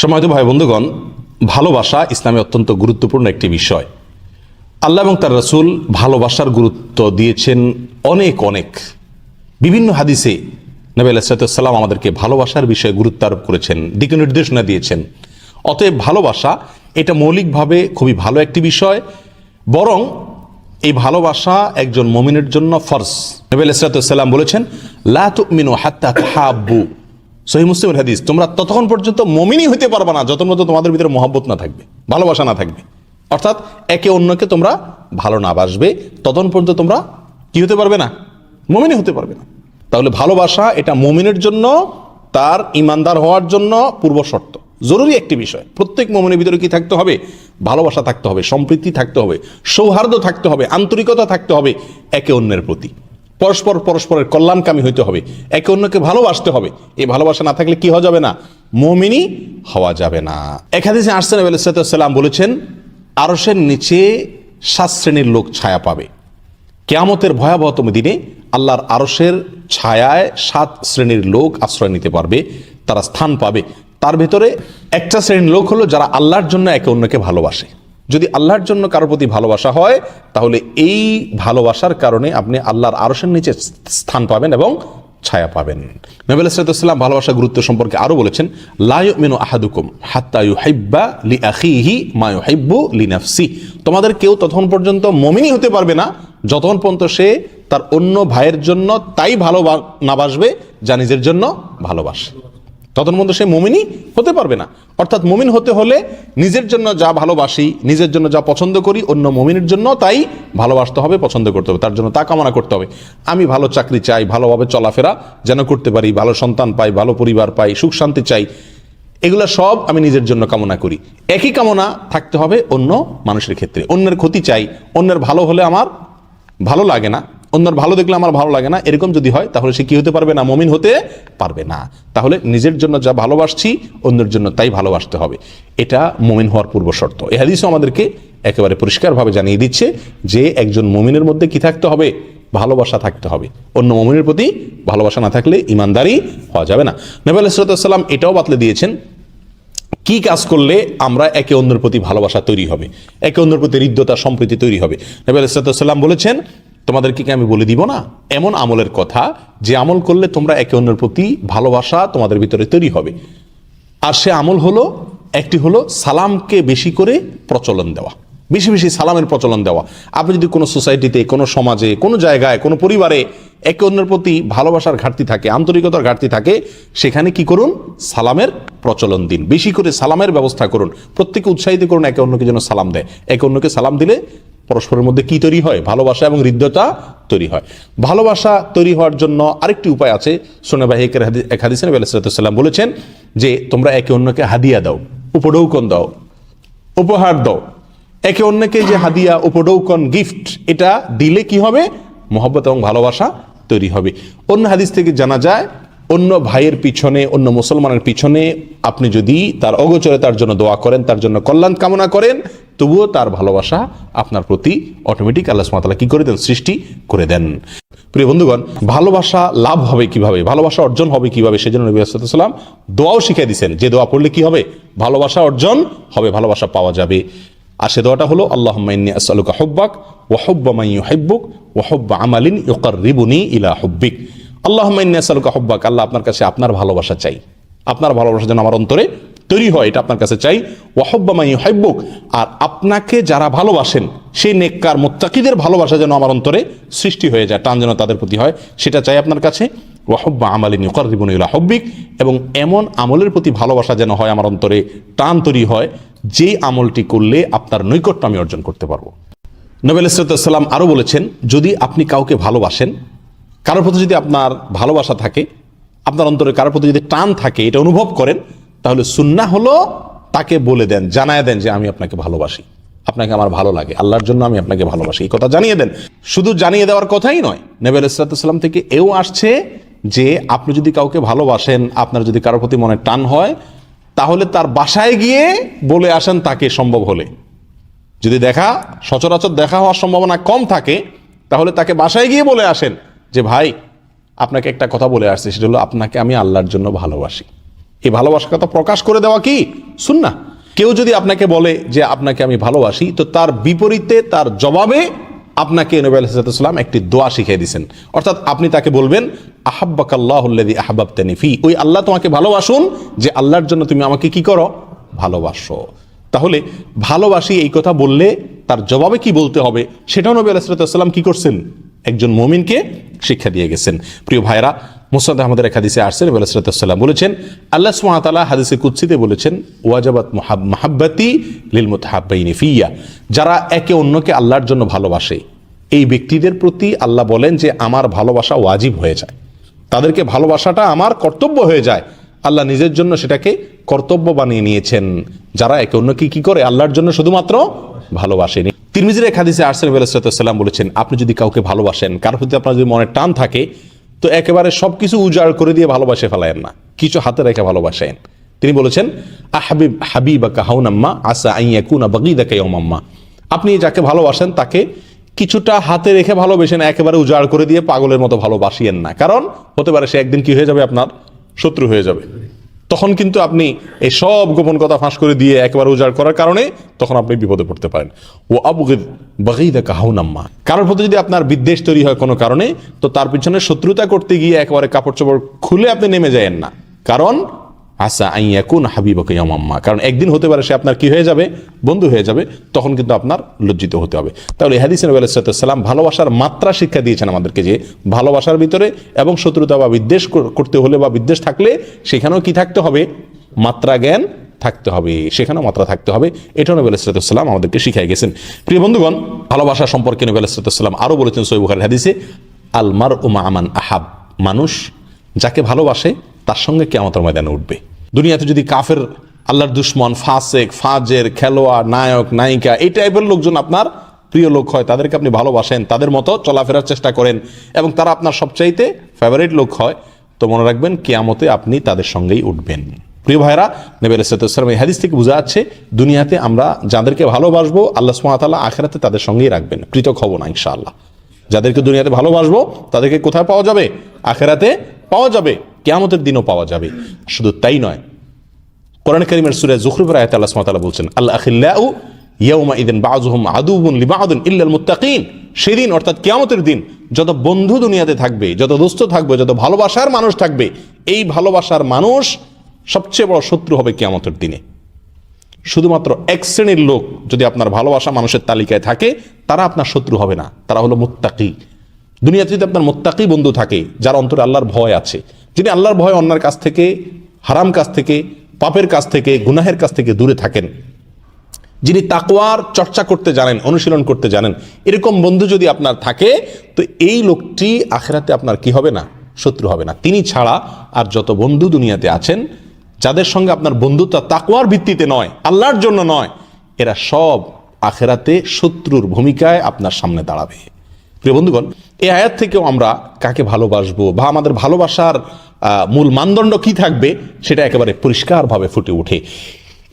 সময়ত ভাই বন্ধুগণ, ভালোবাসা ইসলামে অত্যন্ত গুরুত্বপূর্ণ একটি বিষয়। আল্লাহ এবং তার রসুল ভালোবাসার গুরুত্ব দিয়েছেন অনেক অনেক। বিভিন্ন হাদিসে নবী আলাইসালাম আমাদেরকে ভালোবাসার বিষয়ে গুরুত্ব আরোপ করেছেন, দিক নির্দেশনা দিয়েছেন। অতএব ভালোবাসা এটা মৌলিকভাবে খুবই ভালো একটি বিষয়, বরং এই ভালোবাসা একজন মমিনের জন্য ফরজ। নবী আলাইসালাম বলেছেন, লা মিনু হাত্তা হাব্বু সহি মুসলিমের হাদিস, তোমরা ততক্ষণ পর্যন্ত মমিনই হইতে পারবে না যতক্ষণ পর্যন্ত তোমাদের ভিতরে মহব্বত না থাকবে, ভালোবাসা না থাকবে। অর্থাৎ একে অন্যকে তোমরা ভালো না বাসবে, ততক্ষণ পর্যন্ত তোমরা কি হতে পারবে না? মমিনই হতে পারবে না। তাহলে ভালোবাসা এটা মমিনের জন্য, তার ইমানদার হওয়ার জন্য পূর্ব শর্ত। জরুরি একটি বিষয়, প্রত্যেক মমিনের ভিতরে কি থাকতে হবে? ভালোবাসা থাকতে হবে, সম্প্রীতি থাকতে হবে, সৌহার্দ্য থাকতে হবে, আন্তরিকতা থাকতে হবে একে অন্যের প্রতি। পরস্পর পরস্পরের কল্যাণকামী হইতে হবে। একে অন্যকে ভালোবাসতে হবে। এই ভালোবাসা না থাকলে কি হওয়া যাবে না? মমিনই হওয়া যাবে না। একাদিসে আসছেন সাল্লাম বলেছেন আরসের নিচে সাত শ্রেণির লোক ছায়া পাবে। কেয়ামতের ভয়াবহতম দিনে আল্লাহর আরসের ছায়ায় সাত শ্রেণির লোক আশ্রয় নিতে পারবে, তারা স্থান পাবে। তার ভেতরে একটা শ্রেণির লোক হলো যারা আল্লাহর জন্য একে অন্যকে ভালোবাসে। যদি আল্লাহর জন্য কারোর প্রতি ভালোবাসা হয়, তাহলে এই ভালোবাসার কারণে আপনি আল্লাহর আরসের নিচে স্থান পাবেন এবং ছায়া পাবেন। নবীল সালাম ভালোবাসা গুরুত্ব সম্পর্কে আরও বলেছেন লায়ু মেনু আহাদুকুম হাত্তা ইউহাইব্বা লি আখিহি মা ইউহাইব্বু লি নাফসি তোমাদের কেউ ততক্ষণ পর্যন্ত মমিনই হতে পারবে না, যতক্ষণ পর্যন্ত সে তার অন্য ভাইয়ের জন্য তাই ভালো না বাসবে, যা নিজের জন্য ভালোবাসে। পর্যন্ত সে মমিনই হতে পারবে না। অর্থাৎ মমিন হতে হলে নিজের জন্য যা ভালোবাসি, নিজের জন্য যা পছন্দ করি, অন্য মমিনের জন্য তাই ভালোবাসতে হবে, পছন্দ করতে হবে, তার জন্য তা কামনা করতে হবে। আমি ভালো চাকরি চাই, ভালোভাবে চলাফেরা যেন করতে পারি, ভালো সন্তান পাই, ভালো পরিবার পাই, সুখ শান্তি চাই, এগুলো সব আমি নিজের জন্য কামনা করি। একই কামনা থাকতে হবে অন্য মানুষের ক্ষেত্রে। অন্যের ক্ষতি চাই, অন্যের ভালো হলে আমার ভালো লাগে না। অন্যের ভালো দেখলে আমার ভালো লাগে না, এরকম যদি হয়, তাহলে সে কি হতে পারবে না? মমিন হতে পারবে না। তাহলে নিজের জন্য যা ভালোবাসছি, অন্যের জন্য তাই ভালোবাসতে হবে। এটা মমিন হওয়ার পূর্ব শর্ত। এ হাদিসও আমাদেরকে একেবারে পরিষ্কারভাবে জানিয়ে দিচ্ছে যে একজন মমিনের মধ্যে কি থাকতে হবে? ভালোবাসা থাকতে হবে। অন্য মমিনের প্রতি ভালোবাসা না থাকলে ইমানদারি হওয়া যাবে না। নবী আলাইসালাম এটাও বাতলে দিয়েছেন, কি কাজ করলে আমরা একে অন্যের প্রতি ভালোবাসা তৈরি হবে? একে অন্যের প্রতি হৃদ্যতা, সম্প্রীতি তৈরি হবে। নবী আলাইসাল্লাম বলেছেন তোমাদেরকে কি আমি বলে দিব না? এমন আমলের কথা, যে আমল করলে তোমরা একে অন্যের প্রতি ভালোবাসা তোমাদের ভিতরে তৈরি হবে। আর সে আমল হলো, একটি হলো সালামকে বেশি করে প্রচলন দেওয়া। বেশি বেশি সালামের প্রচলন দেওয়া। আপনি যদি কোনো সোসাইটিতে, কোনো সমাজে, কোনো জায়গায়, কোনো পরিবারে একে অন্যের প্রতি ভালোবাসার ঘাটতি থাকে, আন্তরিকতার ঘাটতি থাকে, সেখানে কি করুন? সালামের প্রচলন দিন। বেশি করে সালামের ব্যবস্থা করুন। প্রত্যেকে উৎসাহিত করুন, একে অন্যকে যেন সালাম দেয়। একে অন্যকে সালাম দিলে পরস্পরের মধ্যে কি তৈরি হয়? ভালোবাসা এবং হৃদ্যতা তৈরি হয়। ভালোবাসা তৈরি হওয়ার জন্য আরেকটি উপায় আছে। সোনাবাহিকের এক হাদিসেন আলাইসাল্লাম বলেছেন যে, তোমরা একে অন্যকে হাদিয়া দাও উপডৌকন দাও, উপহার দাও। একে অন্যকে যে হাদিয়া উপডৌকন গিফট, এটা দিলে কি হবে? মহব্বত এবং ভালোবাসা তৈরি হবে। অন্য হাদিস থেকে জানা যায়, অন্য ভাইয়ের পিছনে, অন্য মুসলমানের পিছনে আপনি যদি তার অগোচরে তার জন্য দোয়া করেন, তার জন্য কল্যাণ কামনা করেন তবুও তার ভালোবাসা আপনার প্রতি অটোমেটিক আল্লাহ সুমাতালা কি করে দেন? সৃষ্টি করে দেন। প্রিয় বন্ধুগণ, ভালোবাসা লাভ হবে কীভাবে? ভালোবাসা অর্জন হবে কীভাবে? সেজন্য নবী সাল্লাম দোয়াও শিখিয়ে দিচ্ছেন যে দোয়া পড়লে কি হবে? ভালোবাসা অর্জন হবে, ভালোবাসা পাওয়া যাবে। আর সে দোয়াটা হলো আল্লাহ আসালুকা হব্বাক ওহব্বা মাই হেব্বুক ওহব্বা আমালিন ইকর রিবুনি ইলা হব্বিক। আল্লাহ আসালুকা হব্বাক, আল্লাহ আপনার কাছে আপনার ভালোবাসা চাই। আপনার ভালোবাসা যেন আমার অন্তরে তৈরি হয়, এটা আপনার কাছে চাই। ওয়াহব্বা মাই হেব্বুক আর আপনাকে যারা ভালোবাসেন, সেই নেককার মোত্তাকিদের ভালোবাসা যেন আমার অন্তরে সৃষ্টি হয়ে যায়, টান যেন তাদের প্রতি হয়, সেটা চাই আপনার কাছে। ওয়াহব্বা আমালিন ইকর রিবুনি ইলা হব্বিক, এবং এমন আমলের প্রতি ভালোবাসা যেন হয় আমার অন্তরে, টান তৈরি হয় যে আমলটি করলে আপনার নৈকট্য আমি অর্জন করতে পারব। নবেল ইসরাতাম আরও বলেছেন, যদি আপনি কাউকে ভালোবাসেন, কারোর প্রতি যদি আপনার ভালোবাসা থাকে, আপনার অন্তরে কারোর প্রতি যদি টান থাকে, এটা অনুভব করেন তাহলে সুন্না হলো তাকে বলে দেন, জানায় দেন যে আমি আপনাকে ভালোবাসি। আপনাকে আমার ভালো লাগে, আল্লাহর জন্য আমি আপনাকে ভালোবাসি। এই কথা জানিয়ে দেন। শুধু জানিয়ে দেওয়ার কথাই নয় নেবেল ইসরাতাম থেকে এও আসছে যে আপনি যদি কাউকে ভালোবাসেন, আপনার যদি কারোর প্রতি মনে টান হয়, তাহলে তার বাসায় গিয়ে বলে আসেন, তাকে সম্ভব হলে। যদি দেখা, সচরাচর দেখা হওয়ার সম্ভাবনা কম থাকে, তাহলে তাকে বাসায় গিয়ে বলে আসেন যে, ভাই, আপনাকে একটা কথা বলে আসছে, সেটা হলো আপনাকে আমি আল্লাহর জন্য ভালোবাসি। এই ভালোবাসার কথা প্রকাশ করে দেওয়া কি? সুন্না কেউ যদি আপনাকে বলে যে আপনাকে আমি ভালোবাসি, তো তার বিপরীতে, তার জবাবে আপনাকে নবী আলাইসালাম একটি দোয়া শিখিয়ে দিয়েছেন। অর্থাৎ আপনি তাকে বলবেন আহাব্বাকাল্লাহুল্লাদি আহাবাবতানি ফি। ওই আল্লাহ তোমাকে ভালোবাসুন যে আল্লাহর জন্য তুমি আমাকে কি করো? ভালোবাসো। তাহলে ভালোবাসি এই কথা বললে তার জবাবে কি বলতে হবে? সেটাও নবী আলাইসালাম কি করছেন? একজন মমিনকে শিক্ষা দিয়ে গেছেন। প্রিয় ভাইরা মুসাদ আহমদের এক হাদিসে নবী আলাইসালাম বলেছেন, আল্লাহ সুমাতালা হাদিসে কুৎসিতে বলেছেন, ওয়াজাবাত মাহাব্বাতি লিল মুতাহাব্বাইনি ফিয়া। যারা একে অন্যকে আল্লাহর জন্য ভালোবাসে, এই ব্যক্তিদের প্রতি আল্লাহ বলেন যে আমার ভালোবাসা ওয়াজিব হয়ে যায়। তাদেরকে ভালোবাসাটা আমার কর্তব্য হয়ে যায়। আল্লাহ নিজের জন্য সেটাকে কর্তব্য বানিয়ে নিয়েছেন। যারা একে অন্যকে কি করে? আল্লাহর জন্য শুধুমাত্র ভালোবাসেনি। তিরমিজির এক হাদিসে আরসেন বলেছেন, আপনি যদি কাউকে ভালোবাসেন, কারোর প্রতি আপনার যদি মনে টান থাকে তো একেবারে সবকিছু উজাড় করে দিয়ে ভালোবাসে ফেলায়েন না। কিছু হাতে রেখে ভালোবাসেন। তিনি বলেছেন, আহাবিব হাবিবা কাহাউনাম্মা আসা আইয়া কুনা বাগিদা ওমাম্মা আপনি যাকে ভালোবাসেন তাকে কিছুটা হাতে রেখে ভালোবেসেন একেবারে উজাড় করে দিয়ে পাগলের মতো ভালোবাসিয়েন না। কারণ, হতে পারে সে একদিন কি হয়ে যাবে আপনার? শত্রু হয়ে যাবে। তখন কিন্তু আপনি এই সব গোপন কথা ফাঁস করে দিয়ে একবার উজাড় করার কারণে তখন আপনি বিপদে পড়তে পারেন। ও আবুগিদ বাগিদা কাহাউনাম্মা কারোর প্রতি যদি আপনার বিদ্বেষ তৈরি হয় কোনো কারণে, তো তার পিছনে শত্রুতা করতে গিয়ে একেবারে কাপড় চোপড় খুলে আপনি নেমে যায়েন না। কারণ আসা আইয়া কোন হাবিবকে ইয়ামাম্মা কারণ একদিন হতে পারে সে আপনার কি হয়ে যাবে? বন্ধু হয়ে যাবে। তখন কিন্তু আপনার লজ্জিত হতে হবে। তাহলে হাদিস নবী আলাইসালাম ভালোবাসার মাত্রা শিক্ষা দিয়েছেন আমাদেরকে যে ভালোবাসার ভিতরে এবং শত্রুতা বা বিদ্বেষ করতে হলে বা বিদ্বেষ থাকলে সেখানেও কি থাকতে হবে? মাত্রা জ্ঞান থাকতে হবে। সেখানেও মাত্রা থাকতে হবে। এটাও নবী আলাইসালাম আমাদেরকে শিখাই গেছেন। প্রিয় বন্ধুগণ, ভালোবাসা সম্পর্কে নবী আলাইসালাম আরও বলেছেন সৈবুখার হাদিসে আলমার উমা আমান আহাব। মানুষ যাকে ভালোবাসে তার সঙ্গে কেমতের ময়দানে উঠবে। দুনিয়াতে যদি কাফের আল্লাহর দুশ্মন, ফাসেক, ফাজের, খেলোয়াড়, নায়ক, নায়িকা, এই টাইপের লোকজন আপনার প্রিয় লোক হয়, তাদেরকে আপনি ভালোবাসেন, তাদের মতো চলাফেরার চেষ্টা করেন এবং তারা আপনার সবচাইতে ফেভারিট লোক হয়, তো মনে রাখবেন কেয়ামতে আপনি তাদের সঙ্গেই উঠবেন। প্রিয় ভাইরা নবী আলাইসালাম এই হাদিস থেকে বোঝা যাচ্ছে, দুনিয়াতে আমরা যাদেরকে ভালোবাসবো, আল্লাহ সুমাতাল্লাহ আখেরাতে তাদের সঙ্গেই রাখবেন। পৃথক হব না, ইনশাআল্লাহ। যাদেরকে দুনিয়াতে ভালোবাসবো, তাদেরকে কোথায় পাওয়া যাবে? আখেরাতে পাওয়া যাবে। কেয়ামতের দিনও পাওয়া যাবে। শুধু তাই নয়, কোরআন করিমের সুরে জুখরুফের আয়াত আল্লাহ তাআলা বলছেন, আল আখিল্লাউ ইয়াউমা ইদিন বাযুহুম আদুবুন লিবাদিন ইল্লাল মুত্তাকিন। সেদিন, অর্থাৎ কেয়ামতের দিন, যত বন্ধু দুনিয়াতে থাকবে, যত দোস্ত থাকবে, যত ভালোবাসার মানুষ থাকবে, এই ভালোবাসার মানুষ সবচেয়ে বড় শত্রু হবে কেয়ামতের দিনে। শুধুমাত্র এক শ্রেণির লোক যদি আপনার ভালোবাসা মানুষের তালিকায় থাকে, তারা আপনার শত্রু হবে না। তারা হলো মুত্তাকি। দুনিয়াতে যদি আপনার মোত্তাকি বন্ধু থাকে, যার অন্তরে আল্লাহর ভয় আছে যিনি আল্লাহর ভয় অন্যের কাছ থেকে, হারাম কাছ থেকে, পাপের কাছ থেকে, গুনাহের কাছ থেকে দূরে থাকেন। যিনি তাকওয়ার চর্চা করতে জানেন, অনুশীলন করতে জানেন, এরকম বন্ধু যদি আপনার থাকে, তো এই লোকটি আখেরাতে আপনার কি হবে না? শত্রু হবে না। তিনি ছাড়া আর যত বন্ধু দুনিয়াতে আছেন, যাদের সঙ্গে আপনার বন্ধুত্ব তাকোয়ার ভিত্তিতে নয়, আল্লাহর জন্য নয়, এরা সব আখেরাতে শত্রুর ভূমিকায় আপনার সামনে দাঁড়াবে। প্রিয় বন্ধুগণ, এই আয়াত থেকেও আমরা কাকে ভালোবাসবো বা আমাদের ভালোবাসার মূল মানদণ্ড কি থাকবে সেটা একেবারে পরিষ্কারভাবে ফুটে ওঠে।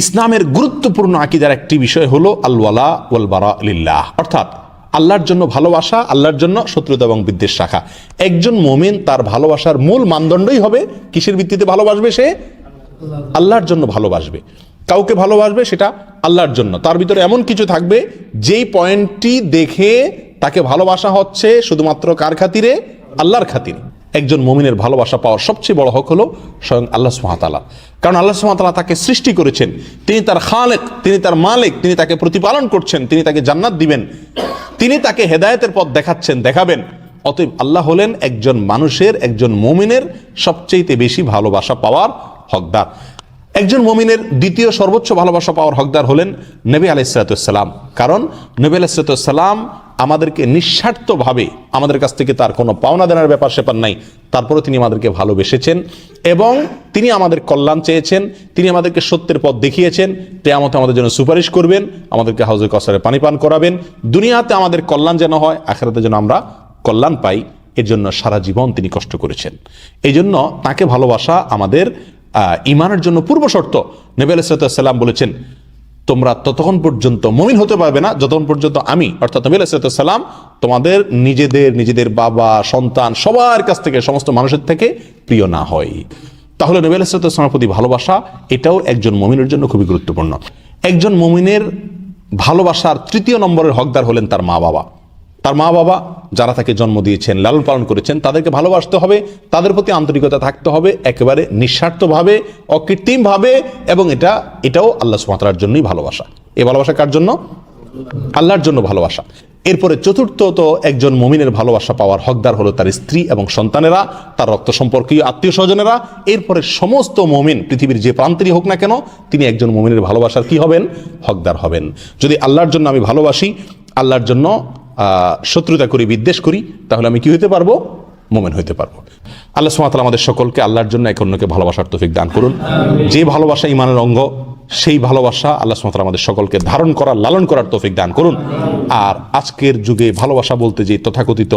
ইসলামের গুরুত্বপূর্ণ আকিদার একটি বিষয় হলো আলওয়ালা ওয়াল বারা লিল্লাহ। অর্থাৎ আল্লাহর জন্য ভালোবাসা, আল্লাহর জন্য শত্রুতা এবং বিদ্বেষ রাখা। একজন মোমেন তার ভালোবাসার মূল মানদণ্ডই হবে কিসের ভিত্তিতে ভালোবাসবে সে? আল্লাহর জন্য ভালোবাসবে। কাউকে ভালোবাসবে সেটা আল্লাহর জন্য। তার ভিতরে এমন কিছু থাকবে, যেই পয়েন্টটি দেখে তাকে ভালোবাসা হচ্ছে শুধুমাত্র কার খাতিরে? আল্লাহর খাতিরে। একজন মমিনের ভালোবাসা পাওয়ার সবচেয়ে বড় হক হলো স্বয়ং আল্লাহ সুহাতালা কারণ আল্লাহ সুহাতালা তাকে সৃষ্টি করেছেন। তিনি তার খালেক, তিনি তার মালিক, তিনি তাকে প্রতিপালন করছেন, তিনি তাকে জান্নাত দিবেন। তিনি তাকে হেদায়েতের পথ দেখাচ্ছেন, দেখাবেন। অতএব আল্লাহ হলেন একজন মানুষের, একজন মমিনের সবচেয়ে বেশি ভালোবাসা পাওয়ার হকদার। একজন মমিনের দ্বিতীয় সর্বোচ্চ ভালোবাসা পাওয়ার হকদার হলেন নবী আলাইসালাম কারণ নবী আলাইসালাম আমাদেরকে নিঃস্বার্থভাবে আমাদের কাছ থেকে তার কোনো পাওনা দেনার ব্যাপার স্যাপার নাই। তারপরে তিনি আমাদেরকে ভালোবেসেছেন এবং তিনি আমাদের কল্যাণ চেয়েছেন, তিনি আমাদেরকে সত্যের পথ দেখিয়েছেন তেয়ামতে আমাদের জন্য সুপারিশ করবেন, আমাদেরকে হাউজে কসারে পানি পান করাবেন, দুনিয়াতে আমাদের কল্যাণ যেন হয়, আখেরাতে যেন আমরা কল্যাণ পাই এর জন্য সারা জীবন তিনি কষ্ট করেছেন। এই জন্য তাকে ভালোবাসা আমাদের ইমানের জন্য পূর্ব শর্ত নবী আলাইসাল্লাম বলেছেন তোমরা ততক্ষণ পর্যন্ত মমিন হতে পারবে না, যতক্ষণ পর্যন্ত আমি, অর্থাৎ নবী সালাম, তোমাদের নিজেদের নিজেদের বাবা, সন্তান, সবার কাছ থেকে, সমস্ত মানুষের থেকে প্রিয় না হয় তাহলে নবী আলাইসালামের প্রতি ভালোবাসা, এটাও একজন মমিনের জন্য খুবই গুরুত্বপূর্ণ। একজন মমিনের ভালোবাসার তৃতীয় নম্বরের হকদার হলেন তার মা বাবা তার মা বাবা যারা তাকে জন্ম দিয়েছেন, লালন পালন করেছেন, তাদেরকে ভালোবাসতে হবে, তাদের প্রতি আন্তরিকতা থাকতে হবে, একেবারে নিঃস্বার্থভাবে, অকৃত্রিমভাবে, এবং এটা, এটাও আল্লাহ সুমাতার জন্যই ভালোবাসা। এ ভালোবাসা কার জন্য? আল্লাহর জন্য ভালোবাসা। এরপরে চতুর্থ তো একজন মমিনের ভালোবাসা পাওয়ার হকদার হলো তার স্ত্রী এবং সন্তানেরা, তার রক্ত সম্পর্কীয় আত্মীয় স্বজনেরা। এরপরে সমস্ত মমিন, পৃথিবীর যে প্রান্তেরই হোক না কেন, তিনি একজন মমিনের ভালোবাসার কি হবেন? হকদার হবেন। যদি আল্লাহর জন্য আমি ভালোবাসি, আল্লাহর জন্য শত্রুতা করি, বিদ্বেষ করি, তাহলে আমি কি হইতে পারব? মোমেন হইতে পারব। আল্লাহ সুমাতাল আমাদের সকলকে আল্লাহর জন্য এক অন্যকে ভালোবাসার তৌফিক দান করুন। যে ভালোবাসা ইমানের অঙ্গ সেই ভালোবাসা আল্লাহ সুমাতাল আমাদের সকলকে ধারণ করার লালন করার তৌফিক দান করুন। আর আজকের যুগে ভালোবাসা বলতে যে তথাকথিত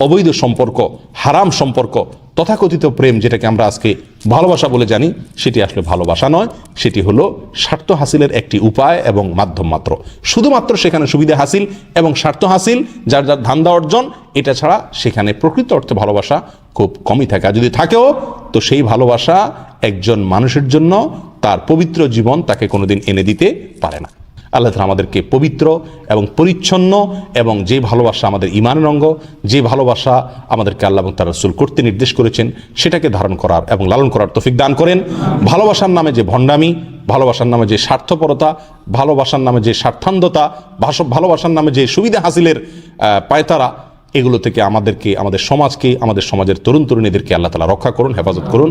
অবৈধ সম্পর্ক, হারাম সম্পর্ক, তথাকথিত প্রেম যেটাকে আমরা আজকে ভালোবাসা বলে জানি, সেটি আসলে ভালোবাসা নয়। সেটি হলো স্বার্থ হাসিলের একটি উপায় এবং মাধ্যম মাত্র। শুধুমাত্র সেখানে সুবিধা হাসিল এবং স্বার্থ হাসিল, যার যার ধান্দা অর্জন, এটা ছাড়া সেখানে প্রকৃত অর্থে ভালোবাসা খুব কমই থাকে। আর যদি থাকেও, তো সেই ভালোবাসা একজন মানুষের জন্য তার পবিত্র জীবন তাকে কোনোদিন এনে দিতে পারে না। আল্লাহ তালা আমাদেরকে পবিত্র এবং পরিচ্ছন্ন এবং যে ভালোবাসা আমাদের ইমানের অঙ্গ, যে ভালোবাসা আমাদেরকে আল্লাহ এবং তার রসুল করতে নির্দেশ করেছেন, সেটাকে ধারণ করার এবং লালন করার তফিক দান করেন। ভালোবাসার নামে যে ভণ্ডামি, ভালোবাসার নামে যে স্বার্থপরতা, ভালোবাসার নামে যে স্বার্থান্ধতা ভালোবাসার নামে যে সুবিধা হাসিলের পায়তারা, এগুলো থেকে আমাদেরকে, আমাদের সমাজকে, আমাদের সমাজের তরুণ তরুণীদেরকে আল্লাহ তালা রক্ষা করুন, হেফাজত করুন।